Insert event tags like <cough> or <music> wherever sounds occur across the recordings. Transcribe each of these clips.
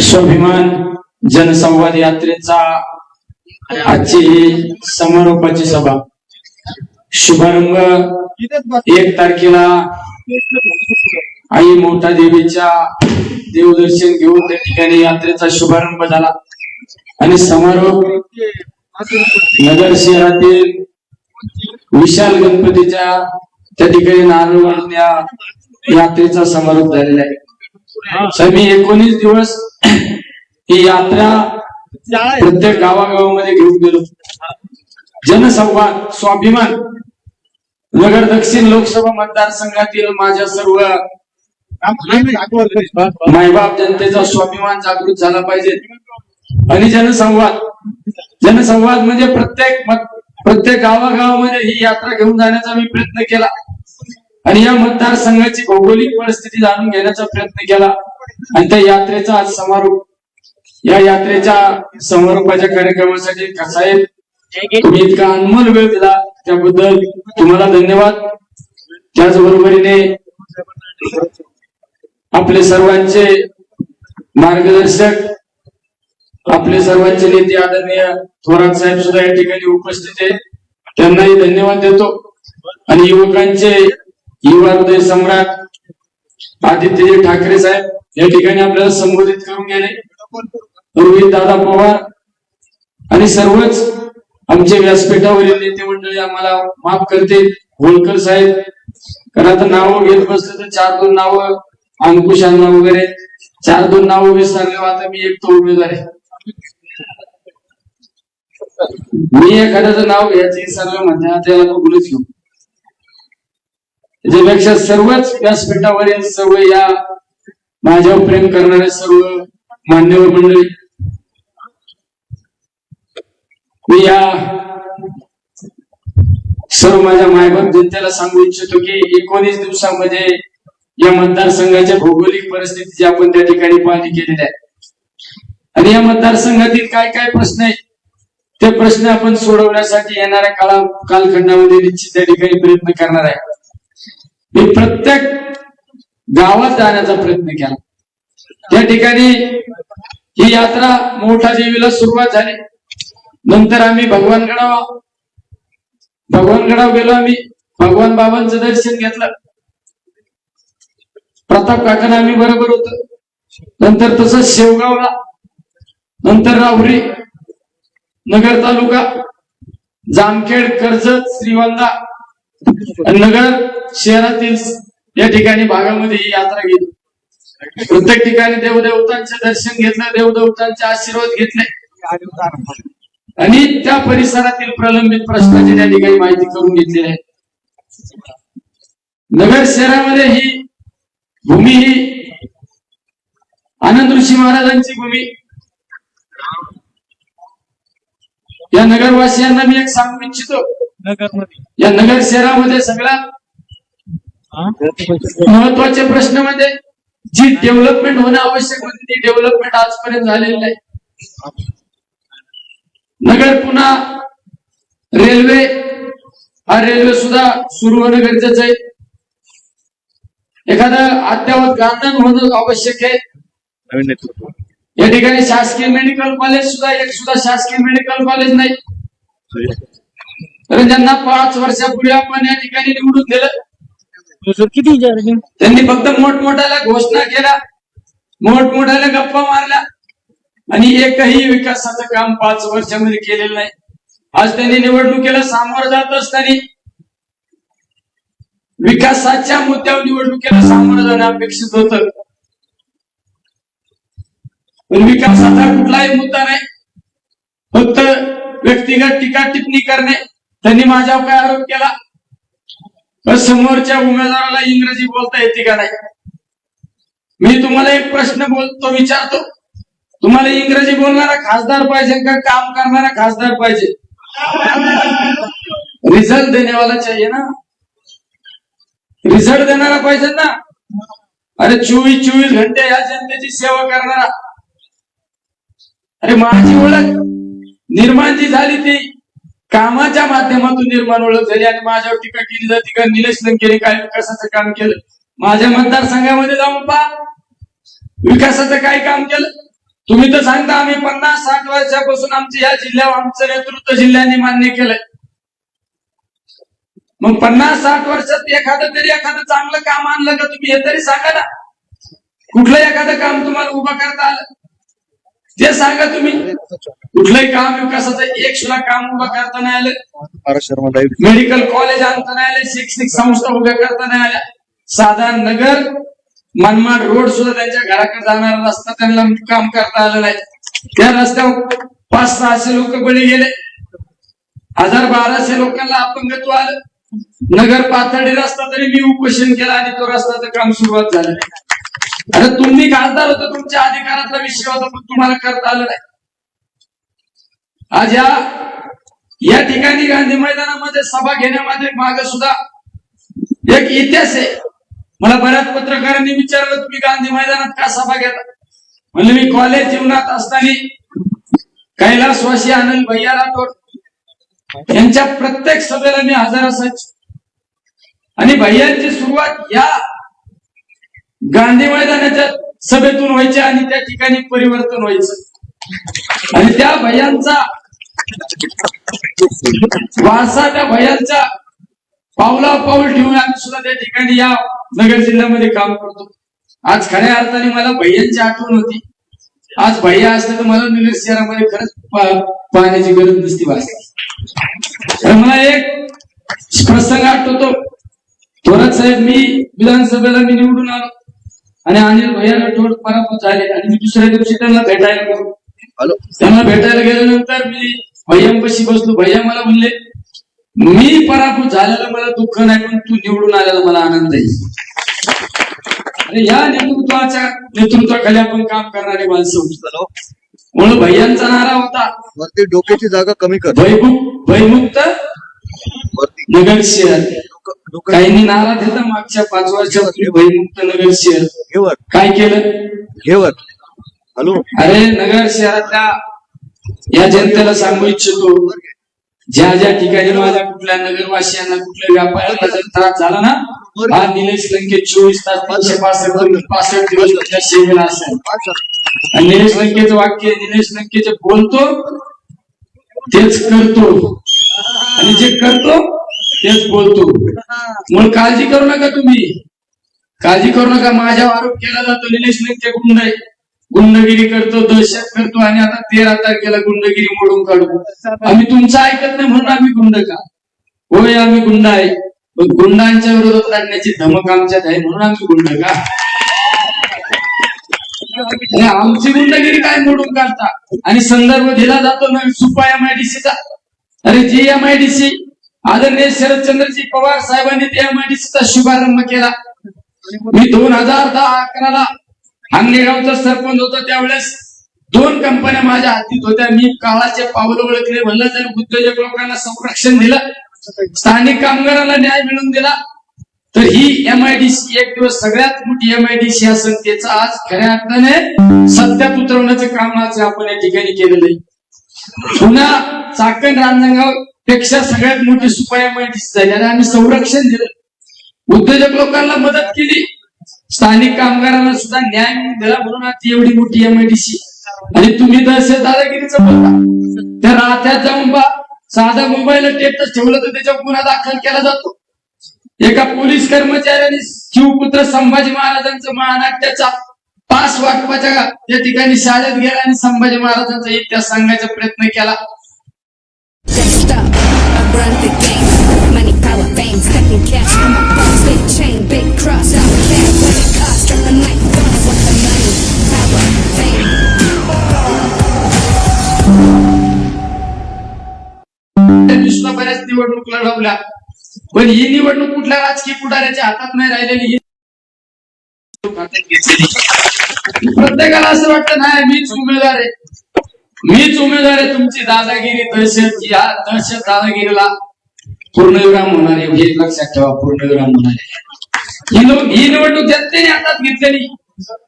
स्वाभिमान जनसंवाद यात्रेचा आजची ही समारोपाची सभा. शुभारंभ एक तारखेला आई मोठा देवीच्या देवदर्शन घेऊन त्या ठिकाणी यात्रेचा शुभारंभ झाला. आणि समारोप नगर शहरातील विशाल गणपतीच्या त्या ठिकाणी नारळ वाढून या यात्रेचा समारोप झालेला आहे. मी एकोणीस दिवस <clears throat> ही यात्रा प्रत्येक गावागावामध्ये घेऊन गेलो. जनसंवाद स्वाभिमान. नगर दक्षिण लोकसभा मतदारसंघातील माझ्या सर्व मायबाप जनतेचा स्वाभिमान जागृत झाला पाहिजे. आणि जनसंवाद. जनसंवाद म्हणजे प्रत्येक प्रत्येक गावागावामध्ये ही यात्रा घेऊन जाण्याचा मी प्रयत्न केला. आणि या मतदारसंघाची भौगोलिक परिस्थिती जाणून घेण्याचा प्रयत्न केला. आणि त्या यात्रेचा आज समारोप या यात्रेच्या समारोपाच्या कार्यक्रमासाठी कसाहेब तुम्ही इतका अनमोल वेळ दिला. त्याबद्दल तुम्हाला धन्यवाद. त्याचबरोबरीने आपले सर्वांचे मार्गदर्शक आपले सर्वांचे नेते आदरणीय थोरात साहेब सुद्धा या ठिकाणी उपस्थित आहेत. त्यांनाही धन्यवाद देतो. आणि युवकांचे युवा सम्राट आदित्यजी ठाकरे साहेब या ठिकाणी आपल्याला संबोधित करून गेले रोहित दादा पवार आणि सर्वच आमचे व्यासपीठावरील नेते मंडळी आम्हाला माफ करतील. होळकर साहेब कारण आता नावं घेत बसले तर चार दोन नावं अंकुश अण्णा वगैरे चार दोन नावं विसरले आता मी एक तो उमेदवार आहे. मी एखाद्याचं नाव घ्यायचं सर्व म्हणजे याला बघूनच घेऊ. त्याच्यापेक्षा सर्वच व्यासपीठावरील सर्व या माझ्यावर प्रेम करणारे सर्व मान्यवर मंडळी मी या सर्व माझ्या मायबाप जनतेला सांगू इच्छितो की एकोणीस दिवसामध्ये या मतदारसंघाच्या भौगोलिक परिस्थितीची आपण त्या ठिकाणी पाहणी केलेली आहे. आणि या मतदारसंघातील काय काय प्रश्न आहेत ते प्रश्न आपण सोडवण्यासाठी येणाऱ्या काळा कालखंडामध्ये निश्चित त्या ठिकाणी प्रयत्न करणार आहे. मी प्रत्येक गावात जाण्याचा प्रयत्न केला. त्या ठिकाणी ही यात्रा मोठा देवीला सुरुवात झाली. नंतर आम्ही भगवानगडाव भगवानगडाव गेलो आम्ही. भगवान बाबांचं दर्शन घेतलं. प्रताप काकांना आम्ही बरोबर होतो. नंतर तसंच शेवगावला नंतर राहुरी नगर तालुका जामखेड कर्जत श्रीवंदा नगर शहरातील या ठिकाणी भागामध्ये ही यात्रा गेली. प्रत्येक ठिकाणी देवदेवतांचे दर्शन घेतलं देवदेवतांचे आशीर्वाद घेतले. आणि त्या परिसरातील प्रलंबित प्रश्नाची त्या ठिकाणी माहिती करून घेतलेली आहे. नगर शहरामध्ये ही भूमी ही आनंद ऋषी महाराजांची भूमी. या नगरवासियांना मी एक सांगू इच्छितो. नगरमध्ये. या नगर शहरामध्ये सगळ्यात महत्त्वाचे प्रश्न म्हणजे जी डेव्हलपमेंट होणं आवश्यक होती ती डेव्हलपमेंट आजपर्यंत झालेली नाही. नगर पुन्हा रेल्वे हा रेल्वे सुद्धा सुरू होणं गरजेचं आहे. एखादं अद्यावत गांधण होणं आवश्यक आहे. या ठिकाणी शासकीय मेडिकल कॉलेज सुद्धा एक सुद्धा शासकीय मेडिकल कॉलेज नाही. कारण ज्यांना पाच वर्षापूर्वी आपण या ठिकाणी निवडून दिलं. किती त्यांनी फक्त मोठमोठ्याला घोषणा केल्या. मोठमोठ्याला गप्पा मारल्या. आणि एकही विकासाचं काम पाच वर्षामध्ये केलेलं नाही. आज त्यांनी निवडणुकीला सामोरं जात असताना विकासाच्या मुद्द्यावर निवडणुकीला सामोरं जाणं अपेक्षित होतं. पण विकासाचा कुठलाही मुद्दा नाही. फक्त व्यक्तिगत टीका टिप्पणी करणे. त्यांनी माझ्यावर काय आरोप केला. तर समोरच्या उमेदवाराला इंग्रजी बोलता येते का नाही? मी तुम्हाला एक प्रश्न बोलतो विचारतो. तुम्हाला इंग्रजी बोलणारा खासदार पाहिजे का काम करणारा खासदार पाहिजे? रिझल्ट देण्यावाला चाहिए ना? रिझल्ट देणारा पाहिजे ना? अरे चोवीस चोवीस घंटे या जनतेची सेवा करणारा. अरे माझी ओळख निर्माण जी झाली ती. कामाच्या माध्यमातून निर्माण ओळख झाली आणि माझ्यावर टीका केली जाते का? निलेश लंकेने काय विकासाचं काम केलं? माझ्या मतदारसंघामध्ये जाऊन पहा. विकासाचं काय काम केलं? तुम्ही तर सांगता आम्ही पन्नास साठ वर्षापासून आमच्या या जिल्ह्यावर आमचं नेतृत्व जिल्ह्याने मान्य केलंय. मग पन्नास साठ वर्षात एखादं तरी एखादं चांगलं काम आणलं का तुम्ही? हे तरी सांगा ना. कुठलं एखादं काम तुम्हाला उभं करता आलं? ते सांगा तुम्ही. कुठलंही काम विकासाचं एक सुद्धा काम उभं करता नाही आलं. मेडिकल कॉलेज आणता नाही आले शैक्षणिक संस्था उभ्या करता नाही आल्या. साधा नगर मनमाड रोड सुद्धा त्यांच्या घराकडे जाणारा रस्ता त्यांना काम करता आलं नाही. त्या रस्त्यावर पाच सहाशे लोक बळी गेले. हजार बाराशे लोकांना अपंगत्व आलं. नगर पाथर्डी रस्ता तरी मी उपोषण केलं आणि तो रस्त्याचं काम सुरुवात झालं. अरे तुम्ही खासदार होता तुमच्या अधिकारातला विषय होता पण तुम्हाला करता आलं नाही. आज या या ठिकाणी गांधी मैदानामध्ये सभा घेण्यामध्ये माग सुद्धा एक इतिहास आहे. मला बऱ्याच पत्रकारांनी विचारलं तुम्ही गांधी मैदानात का सभा घेता? म्हणजे मी कॉलेज जीवनात असताना कैलासवासी आनंद भैया राठोड यांच्या प्रत्येक सभेला मी हजर असायचो. आणि भैयांची सुरुवात या गांधी मैदानाच्या सभेतून व्हायचे आणि त्या ठिकाणी परिवर्तन व्हायचं. आणि त्या भयांचा वारसा त्या भयांचा पावला पाऊल ठेवून आम्ही सुद्धा त्या ठिकाणी या नगर जिल्ह्यामध्ये काम करतो. आज खऱ्या अर्थाने मला भैयांची आठवण होती. आज भैया असले तर मला नगर शहरामध्ये खरंच पा- पाहण्याची गरज नसती भासली तर मला एक प्रसंग आठवतो. थोरात साहेब मी विधानसभेला मी निवडून आलो. आणि अनिल भैया राठोड पराभूत झाले. आणि मी दुसऱ्या दिवशी त्यांना भेटायला गेलो. हॅलो. त्यांना भेटायला गेल्यानंतर मी भैयांपाशी बसलो. भैया मला म्हणले मी पराभूत झालेलं मला दुःख नाही पण तू निवडून आलेला मला आनंद आहे. आणि या नेतृत्वाच्या नेतृत्वाखाली आपण काम करणारे माणसं म्हणून भैयांचा नारा होता. वरती डोक्याची जागा कमी कर. भयमुक्त भयमुक्त काहींनी नारा दिला मागच्या पाच वर्षापूर्वी भयमुक्त नगर शहर. काय केलं? घे वर हॅलो? अरे नगर शहरातल्या या जनतेला सांगू इच्छितो ज्या ज्या ठिकाणी माझ्या कुठल्या नगरवासियांना कुठल्या व्यापाऱ्यांना जर त्रास झाला ना हा निलेश लंके चोवीस तास तीनशे पासष्ट पासष्ट दिवस तुमच्या सेवेला असेल आणि निलेश लंकेचं वाक्य निलेश लंके जे बोलतो तेच करतो. आणि जे करतो तेच बोलतो. म्हणून काळजी करू नका तुम्ही. काळजी करू नका. माझ्यावर आरोप केला जातो. निलेश लंके गुंड आहे गुंडगिरी करतो दहशत करतो आणि आता तेरा तारखेला गुंडगिरी मोडून काढू. आम्ही तुमचं ऐकत नाही म्हणून आम्ही गुंड का? होय आम्ही गुंड आहे. पण गुंडांच्या विरोधात लढण्याची धमक आमच्यात आहे म्हणून आम्ही गुंड का? आमची गुंडगिरी काय मोडून काढता? आणि संदर्भ दिला जातो ना सुपा एमआयडीसीचा अरे जी एमआयडीसी आदरणीय शरदचंद्रजी पवार साहेबांनी त्या एमआयडीसीचा शुभारंभ केला. मी दोन हजार दहा अकराला हांगेगावचा सरपंच होतो. त्यावेळेस दोन कंपन्या माझ्या हातीत होत्या. मी काळाचे पावलं ओळखले. म्हणलं जर उद्योजक लोकांना संरक्षण दिलं स्थानिक कामगारांना न्याय मिळवून दिला तर ही एमआयडीसी एक दिवस सगळ्यात मोठी एमआयडीसी असेल त्याचं आज खऱ्या अर्थाने सत्यात उतरवण्याचं काम आज आपण या ठिकाणी केलेलं आहे. पुन्हा चाकण रांजणगाव पेक्षा सगळ्यात मोठी सुपाया एमआयडीसी झाली आणि आम्ही संरक्षण दिलं. उद्योजक लोकांना मदत केली. स्थानिक कामगारांना सुद्धा न्याय दिला म्हणून आज एवढी मोठी एमआयडीसी आणि तुम्ही दहशत दादागिरीचं बोलता त्या राहत्यात जाऊन बा साधा मोबाईल टेटच ठेवलं तर त्याच्यावर गुन्हा दाखल केला जातो. एका पोलीस कर्मचाऱ्याने शिवपुत्र संभाजी महाराजांचं महानाट्याचा पास वाटपाच्या त्या ठिकाणी शाळेत गेला आणि संभाजी महाराजांचा इतिहास सांगायचा प्रयत्न केला. Run the game. Money, power, fame, stacking cash. I'm a boss, big chain, big cross. I don't care what it costs. Drop the night, don't want the money, power, fame. बऱ्याच निवडणूक लढवल्या पण ही निवडणूक कुठल्या राजकीय पुढाऱ्याच्या हातात नाही राहिलेली प्रत्येकाला असं वाटतं नाही मीच उमेदवार आहे मीच उमेदवार आहे तुमची दादागिरी दहशत या दहशत दादागिरीला पूर्णविराम होणार आहे हे लक्षात ठेवा पूर्णविराम होणार. आहे ही निवडणूक जनतेने हातात घेतलेली.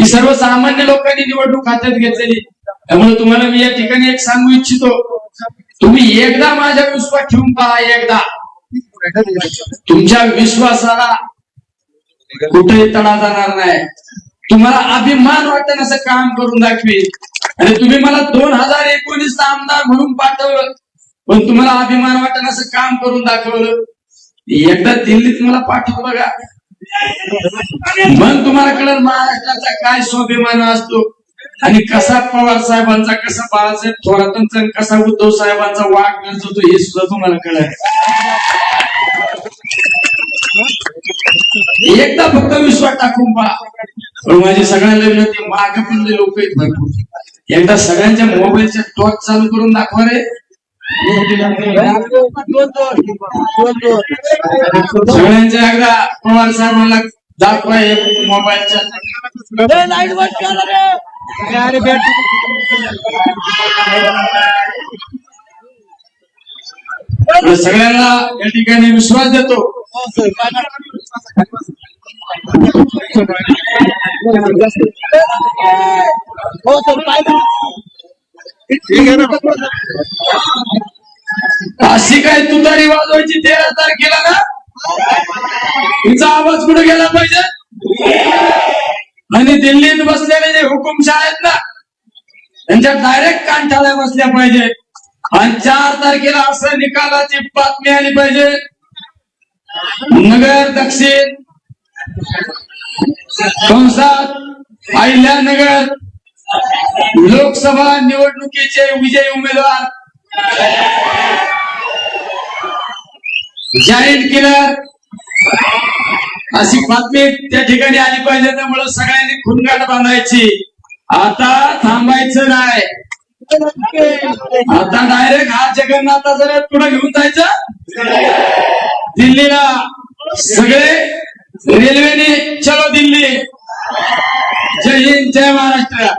ही सर्वसामान्य लोकांनी निवडणूक हातात घेतलेली. त्यामुळे तुम्हाला मी या ठिकाणी एक सांगू इच्छितो. तुम्ही एकदा माझ्या विश्वास ठेवून पहा एकदा. तुमच्या विश्वासाला कुठेही तडा जाणार नाही. तुम्हाला अभिमान वाटेल असं काम करून दाखवी आणि तुम्ही मला दोन हजार एकोणीस आमदार म्हणून पाठवलं. पण तुम्हाला अभिमान वाटेल असं काम करून दाखवलं. एकदा दिल्लीत मला पाठव बघा. मग तुम्हाला कळलं महाराष्ट्राचा काय स्वाभिमान असतो. आणि कसा पवार साहेबांचा कसा बाळासाहेब थोरातांचा कसा उद्धव साहेबांचा वाघ गरजतो हे सुद्धा तुम्हाला कळलं. एकदा फक्त विश्वास टाकून पहा. पण माझी सगळ्यांना विनंती मागे पण लोक आहेत भरपूर. एकदा सगळ्यांच्या मोबाईलच्या टॉर्च चालू करून दाखवा रे. सगळ्यांच्या एकदा पवार साहेबांना दाखवा हे मोबाईलच्या. तर सगळ्यांना या ठिकाणी विश्वास देतो. अशी काय तुतारी वाजवायची तेरा तारखेला ना? तिचा आवाज कुठे गेला पाहिजे? आणि दिल्लीत बसलेले जे हुकुमशाह आहेत ना त्यांच्या डायरेक्ट कांठाळ्या बसल्या पाहिजे. आणि चार तारखेला असं निकालाची बातमी आली पाहिजे. नगर दक्षिण कंसात अहिल्यानगर लोकसभा निवडणुकीचे विजयी उमेदवार. जाहीर किलर अशी बातमी त्या ठिकाणी आली पाहिजे त्यामुळे सगळ्यांनी खुनगाट बांधायची. आता थांबायचं नाही. आता डायरेक्ट हा जगन्नाथा जर पुढे घेऊन जायचं? दिल्लीला. सगळे रेल्वेने चलो दिल्ली. जय हिंद जय महाराष्ट्र.